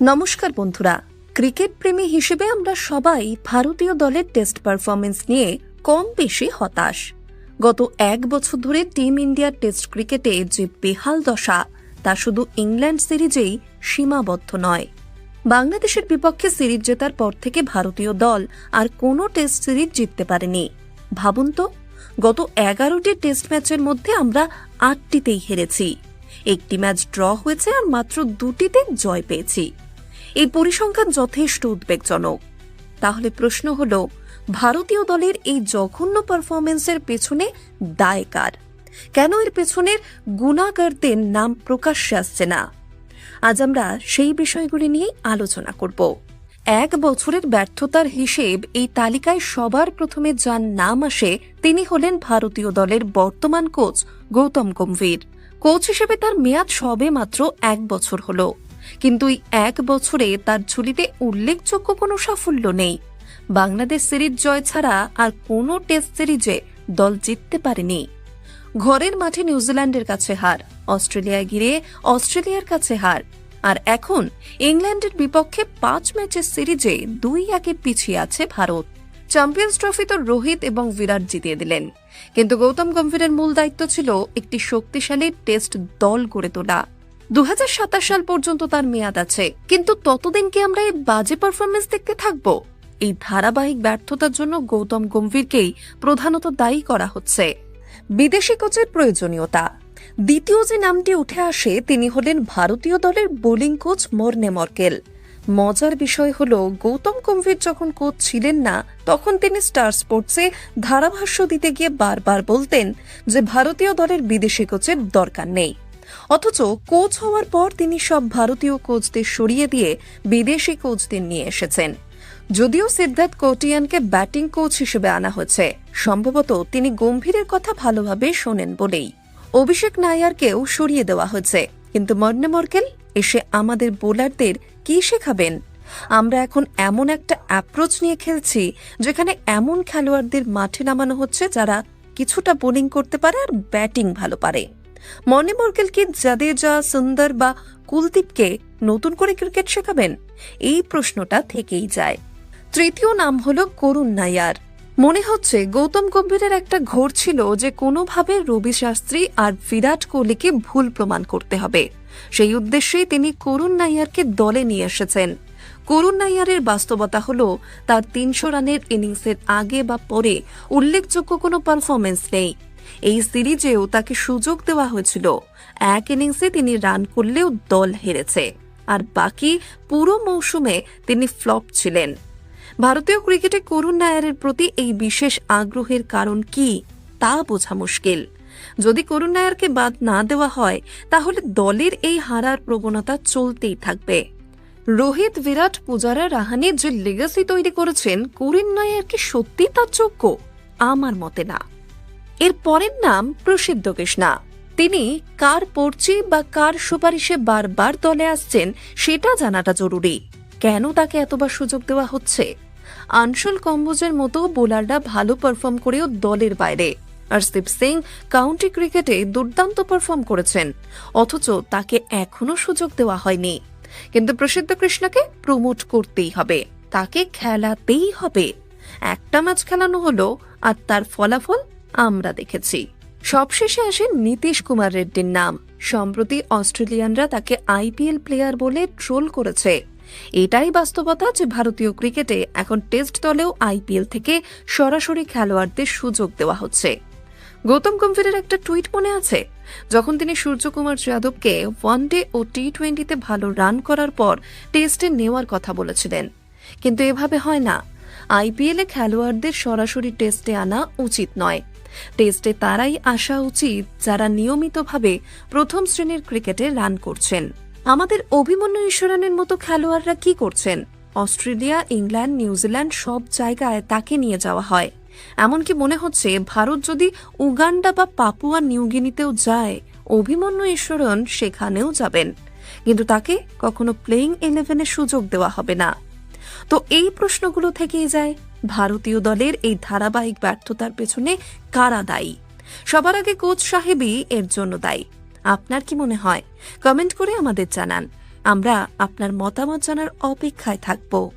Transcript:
নমস্কার বন্ধুরা। ক্রিকেট প্রেমী হিসেবে আমরা সবাই ভারতীয় দলের টেস্ট পারফরমেন্স নিয়ে কম বেশি হতাশ। গত এক বছর ধরে টিম ইন্ডিয়ার টেস্ট ক্রিকেটে যে বেহাল দশা, তা শুধু ইংল্যান্ড সিরিজেই সীমাবদ্ধ নয়। বাংলাদেশের বিপক্ষে সিরিজ জেতার পর থেকে ভারতীয় দল আর কোনো টেস্ট সিরিজ জিততে পারেনি। ভাবুন তো, গত এগারোটি টেস্ট ম্যাচের মধ্যে আমরা আটটিতেই হেরেছি। একটি ম্যাচ ড্র হয়েছে আর মাত্র দুটিতে জয় পেয়েছি। এই পরিসংখ্যান যথেষ্ট উদ্বেগজনক। তাহলে প্রশ্ন হল, ভারতীয় দলের এই জঘন্য পারফরমেন্সের পেছনে দায় কার? কেন এর পেছনের গুণাগারদের নাম প্রকাশ্যে আসছে না? আজ আমরা সেই বিষয়গুলি নিয়েই আলোচনা করব। এক বছরের ব্যর্থতার হিসেব এই তালিকায় সবার প্রথমে যার নাম আসে, তিনি হলেন ভারতীয় দলের বর্তমান কোচ গৌতম গম্ভীর। কোচ হিসেবে তার মেয়াদ সবে মাত্র এক বছর হলো। কিন্তু এই এক বছরে তার ঝুলিতে উল্লেখযোগ্য কোনো সাফল্য নেই। বাংলাদেশ সিরিজ জয় ছাড়া আর কোনো টেস্ট সিরিজে দল জিততে পারেনি। ঘরের মাঠে নিউজিল্যান্ডের কাছে হার, অস্ট্রেলিয়ায় গিয়ে অস্ট্রেলিয়ার কাছে হার। আর এখন ইংল্যান্ডের বিপক্ষে পাঁচ ম্যাচের সিরিজে দুই একে পিছিয়ে আছে ভারত। চ্যাম্পিয়ন্স ট্রফি তো রোহিত এবং বিরাট জিতিয়ে দিলেন। কিন্তু গৌতম গম্ভীরের মূল দায়িত্ব ছিল একটি শক্তিশালী টেস্ট দল গড়ে তোলা। দু হাজার সাতাশ সাল পর্যন্ত তার মেয়াদ আছে, কিন্তু ততদিন কি আমরা এই বাজে পারফরমেন্স দেখতে থাকব? এই ধারাবাহিক ব্যর্থতার জন্য গৌতম গম্ভীরকেই প্রধানত দায়ী করা হচ্ছে। বিদেশি কোচের প্রয়োজনীয়তা। দ্বিতীয় যে নামটি উঠে আসে, তিনি হলেন ভারতীয় দলের বোলিং কোচ মর্নে মর্কেল। মজার বিষয় হল, গৌতম গম্ভীর যখন কোচ ছিলেন না, তখন তিনি স্টার স্পোর্টসে ধারাভাষ্য দিতে গিয়ে বারবার বলতেন যে ভারতীয় দলের বিদেশি কোচের দরকার নেই। অথচ কোচ হওয়ার পর তিনি সব ভারতীয় কোচদের সরিয়ে দিয়ে বিদেশি কোচদের নিয়ে এসেছেন। যদিও সিদ্ধার্থ কোটিয়ানকে ব্যাটিং কোচ হিসেবে আনা হয়েছে, সম্ভবত তিনি গম্ভীরের কথা ভালোভাবে শোনেন বলেই। অভিষেক নায়ারকেও সরিয়ে দেওয়া হয়েছে, কিন্তু মর্নে মর্কেল, এসে আমাদের বোলারদের কি শেখাবেন? আমরা এখন এমন একটা অ্যাপ্রোচ নিয়ে খেলছি, যেখানে এমন খেলোয়াড়দের মাঠে নামানো হচ্ছে যারা কিছুটা বোলিং করতে পারে আর ব্যাটিং ভালো পারে। মর্নে মর্কেল কি জাদেজা, সুন্দর বা কুলদীপকে নতুন করে ক্রিকেট শেখাবেন? এই প্রশ্নটা থেকেই যায়। তৃতীয় নাম হলো করুণ নায়ার। মনে হচ্ছে গৌতম গম্ভীরের একটা ঘোর ছিল যে কোনোভাবে রবি শাস্ত্রী আর বিরাট কোহলিকে ভুল প্রমাণ করতে হবে। সেই উদ্দেশ্যেই তিনি করুণ নাইয়ারকে দলে নিয়ে এসেছেন। করুণ নাইয়ারের বাস্তবতা হল, তার তিনশো রানের ইনিংসের আগে বা পরে উল্লেখযোগ্য কোনো পারফরমেন্স নেই। এই সিরিজেও তাকে সুযোগ দেওয়া হয়েছিল। এক ইনিংসে তিনি রান করলেও দল হেরেছে। আর বাকি পুরো মৌসুমে তিনি ফ্লপ ছিলেন। ভারতীয় ক্রিকেটে করুণ নায়ারের প্রতি এই বিশেষ আগ্রহের কারণ কি, তা বোঝা মুশকিল। যদি করুণ নায়ারকে বাদ না দেওয়া হয়, তাহলে দলের এই হারার প্রবণতা চলতেই থাকবে। রোহিত, বিরাট, পূজারা, রাহানে যে লেগাসি তৈরি করেছেন, করুণ নায়ার কি সত্যি তার যোগ্য? আমার মতে না। এর পরের নাম প্রসিদ্ধ কৃষ্ণা। তিনি কার পড়ছি বা কার সুপারিশে বারবার দলে আসছেন সেটা জানাটা জরুরি। কেন তাকে এতবার সুযোগ দেওয়া হচ্ছে? আনশুল কম্বোজের মতো বোলাররা ভালো পারফর্ম করেও দলের বাইরে। হরদীপ সিং কাউন্টি ক্রিকেটে দুর্দান্ত পারফর্ম করেছেন, অথচ তাকে এখনও সুযোগ দেওয়া হয়নি। কিন্তু প্রসিদ্ধ কৃষ্ণকে প্রমোট করতেই হবে, তাকে খেলাতেই হবে। একটা ম্যাচ খেলানো হলো আর তার ফলাফল আমরা দেখেছি। সবশেষে আসে নীতিশ কুমার রেড্ডির নাম। সম্প্রতি অস্ট্রেলিয়ানরা তাকে আইপিএল প্লেয়ার বলে ট্রোল করেছে। এটাই বাস্তবতা যে ভারতীয় ক্রিকেটে এখন টেস্ট দলেও আইপিএল থেকে সরাসরি খেলোয়াড়দের সুযোগ দেওয়া হচ্ছে। গৌতম গম্ভীরের একটা টুইট মনে আছে? যখন তিনি সূর্যকুমার যাদবকে ওয়ানডে ও টি টোয়েন্টিতে ভালো রান করার পর টেস্টে নেওয়ার কথা বলেছিলেন। কিন্তু এভাবে হয় না। আইপিএলে খেলোয়াড়দের সরাসরি টেস্টে আনা উচিত নয়। টেস্টে তারাই আসা উচিত যারা নিয়মিতভাবে প্রথম শ্রেণির ক্রিকেটে রান করছেন। আমাদের অভিমন্যু ঈশ্বরানের মতো খেলোয়াড়রা কি করছেন? অস্ট্রেলিয়া, ইংল্যান্ড, নিউজিল্যান্ড সব জায়গায় তাকে নিয়ে যাওয়া হয়। এমনকি মনে হচ্ছে ভারত যদি উগান্ডা বা পাপুয়া নিউগিনিতেও যায়, অভিমন্যু ঈশ্বরন সেখানেও যাবেন। কিন্তু তাকে কখনো প্লেইং ইলেভেনে সুযোগ দেওয়া হবে না। তো এই প্রশ্নগুলো থেকেই যায় ভারতীয় দলের এই ধারাবাহিক ব্যর্থতার পেছনে কারা দায়ী? সবার আগে কোচ সাহেবই এর জন্য দায়ী। আপনার কি মনে হয়? কমেন্ট করে আমাদের জানান। আমরা আপনার মতামত জানার অপেক্ষায় থাকব।